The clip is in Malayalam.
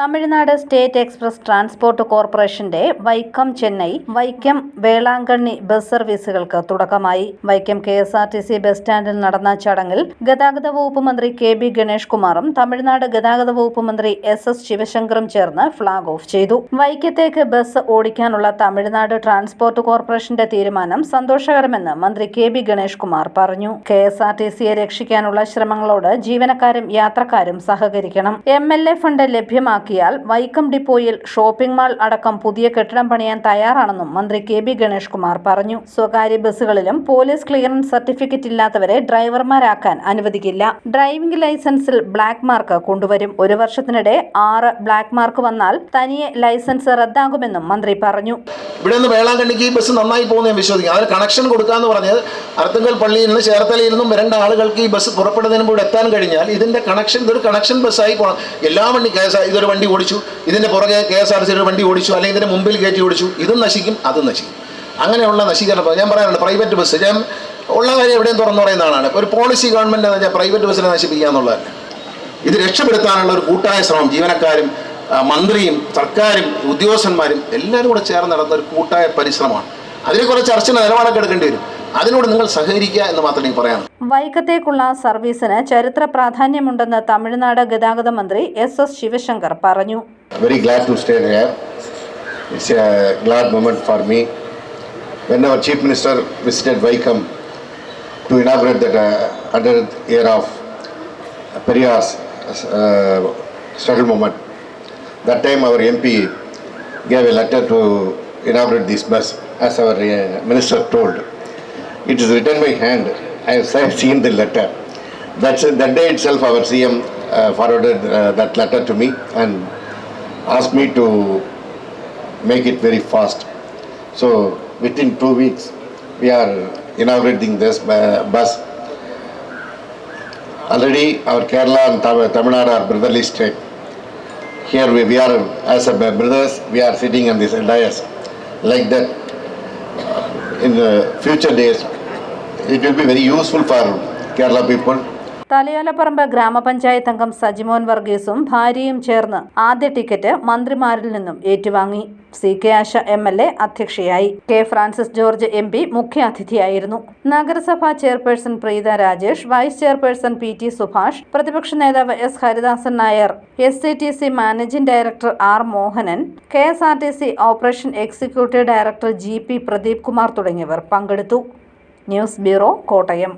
തമിഴ്നാട് സ്റ്റേറ്റ് എക്സ്പ്രസ് ട്രാൻസ്പോർട്ട് കോർപ്പറേഷന്റെ വൈക്കം ചെന്നൈ വൈക്കം വേളാങ്കണ്ണി ബസ് സർവീസുകൾക്ക് തുടക്കമായി. Vaikom K S R T C bus സ്റ്റാൻഡിൽ നടന്ന ചടങ്ങിൽ ഗതാഗത വകുപ്പ് മന്ത്രി കെ ബി ഗണേഷ് കുമാറും തമിഴ്നാട് ഗതാഗത വകുപ്പ് മന്ത്രി എസ് എസ് ശിവശങ്കറും ചേർന്ന് ഫ്ളാഗ് ഓഫ് ചെയ്തു. വൈക്കത്തേക്ക് ബസ് ഓടിക്കാനുള്ള തമിഴ്നാട് ട്രാൻസ്പോർട്ട് കോർപ്പറേഷന്റെ തീരുമാനം സന്തോഷകരമെന്ന് മന്ത്രി കെ ബി ഗണേഷ് കുമാർ പറഞ്ഞു. കെ എസ് ആർ ടി സിയെ രക്ഷിക്കാനുള്ള ശ്രമങ്ങളോട് ജീവനക്കാരും യാത്രക്കാരും സഹകരിക്കണം. എം എൽ എ ഫണ്ട് ലഭ്യമാക്കിയാൽ വൈക്കം ഡിപ്പോയിൽ ഷോപ്പിംഗ് മാൾ അടക്കം പുതിയ കെട്ടിടം പണിയാൻ തയ്യാറാണെന്നും മന്ത്രി കെ ബി ഗണേഷ് കുമാർ പറഞ്ഞു. സ്വകാര്യ ബസ്സുകളിലും പോലീസ് ക്ലിയറൻസ് സർട്ടിഫിക്കറ്റ് ഇല്ലാത്തവരെ ഡ്രൈവർമാരാക്കാൻ അനുവദിക്കില്ല. ഡ്രൈവിംഗ് ലൈസൻസിൽ ബ്ലാക്ക് മാർക്ക് കൊണ്ടുവരും. ഒരു വർഷത്തിനിടെ ആറ് ബ്ലാക്ക് മാർക്ക് വന്നാൽ തനിയെ ലൈസൻസ് റദ്ദാകുമെന്നും മന്ത്രി പറഞ്ഞു. ഇവിടെ നിന്ന് വേളാങ്കണ്ണിക്ക് ഈ ബസ് നന്നായി പോകുന്ന ഞാൻ വിശ്വസിക്കും അതിന് കണക്ഷൻ കൊടുക്കാന്ന് പറഞ്ഞത് അർത്തുങ്കൽ പള്ളിയിൽ നിന്ന് ചേർത്തലയിൽ നിന്നും വരേണ്ട ആളുകൾക്ക് ഈ ബസ് പുറപ്പെടുന്നതിന് മുമ്പ് എത്താൻ കഴിഞ്ഞാൽ ഇതിന്റെ കണക്ഷൻ ഇതൊരു കണക്ഷൻ ബസ്സായി പോകണം എല്ലാ വണ്ടി കെ എസ് ഇതൊരു വണ്ടി ഓടിച്ചു. ഇതിന്റെ പുറകെ കെ എസ് ആർ സി ഒരു വണ്ടി ഓടിച്ചു. അല്ലെങ്കിൽ ഇതിന്റെ മുമ്പിൽ കയറ്റി ഓടിച്ചു. ഇതും നശിക്കും അതും നശിക്കും. അങ്ങനെയുള്ള നശീകരണം ഞാൻ പറയാറുണ്ട് പ്രൈവറ്റ് ബസ് ഞാൻ ഉള്ള കാര്യം എവിടെയും തുറന്നു പറയുന്നതാണ് ഒരു പോളിസി ഗവൺമെന്റ് എന്ന് വെച്ചാൽ പ്രൈവറ്റ് ബസ്സിനെ നശിപ്പിക്കുക എന്നുള്ളതല്ല. ഇത് രക്ഷപ്പെടുത്താനുള്ള ഒരു കൂട്ടായ ശ്രമം ജീവനക്കാരും മന്ത്രിയും സർക്കാരും ഉദ്യോഗസ്ഥന്മാരും എല്ലാവരും കൂടെ ചേർന്ന് നടന്ന ഒരു കൂട്ടായ പരിശ്രമമാണ്. അതിനെ കുറെ ചർച്ച നിലപാടൊക്കെ എടുക്കേണ്ടി വരും. അതിനോട് നിങ്ങൾ സഹകരിക്കുക എന്ന് മാത്രമേ എനിക്ക് പറയാം വൈക്കത്തേക്കുള്ള സർവീസിന് ചരിത്ര പ്രാധാന്യമുണ്ടെന്ന് തമിഴ്നാട് ഗതാഗത മന്ത്രി എസ് എസ് ശിവശങ്കർ പറഞ്ഞു. Very glad to stay here it's a glad moment for me When our Chief Minister visited Vaikom to inaugurate that uh, 100th year of Periyar's uh, struggle moment, that time our MP gave a letter to inaugurate this bus, as our uh, Minister told. It is written by hand. I have seen the letter. That's, that day itself, our CM uh, forwarded uh, that letter to me and asked me to make it very fast. So within two weeks, we are inaugurating this bus. Already our Kerala and Tam- Tamil Nadu are brotherly state. Here we, we are as a brothers, we are sitting on this dais. Like that, in the future days, it will be very useful for Kerala people Thalayolaparambu ഗ്രാമപഞ്ചായത്ത് അംഗം സജിമോൻ വർഗീസും ഭാര്യയും ചേർന്ന് ആദ്യ ടിക്കറ്റ് മന്ത്രിമാരിൽ നിന്നും ഏറ്റുവാങ്ങി. C K Asha M L A അധ്യക്ഷയായി. K Francis George M P മുഖ്യാതിഥിയായിരുന്നു നഗരസഭാ chairperson Preetha Rajesh vice chairperson P T Subhash പ്രതിപക്ഷ നേതാവ് S Haridasan Nair S C T C managing director R Mohanan K S R T C operation executive director G P Pradeep Kumar തുടങ്ങിയവർ പങ്കെടുത്തു. News bureau Kottayam.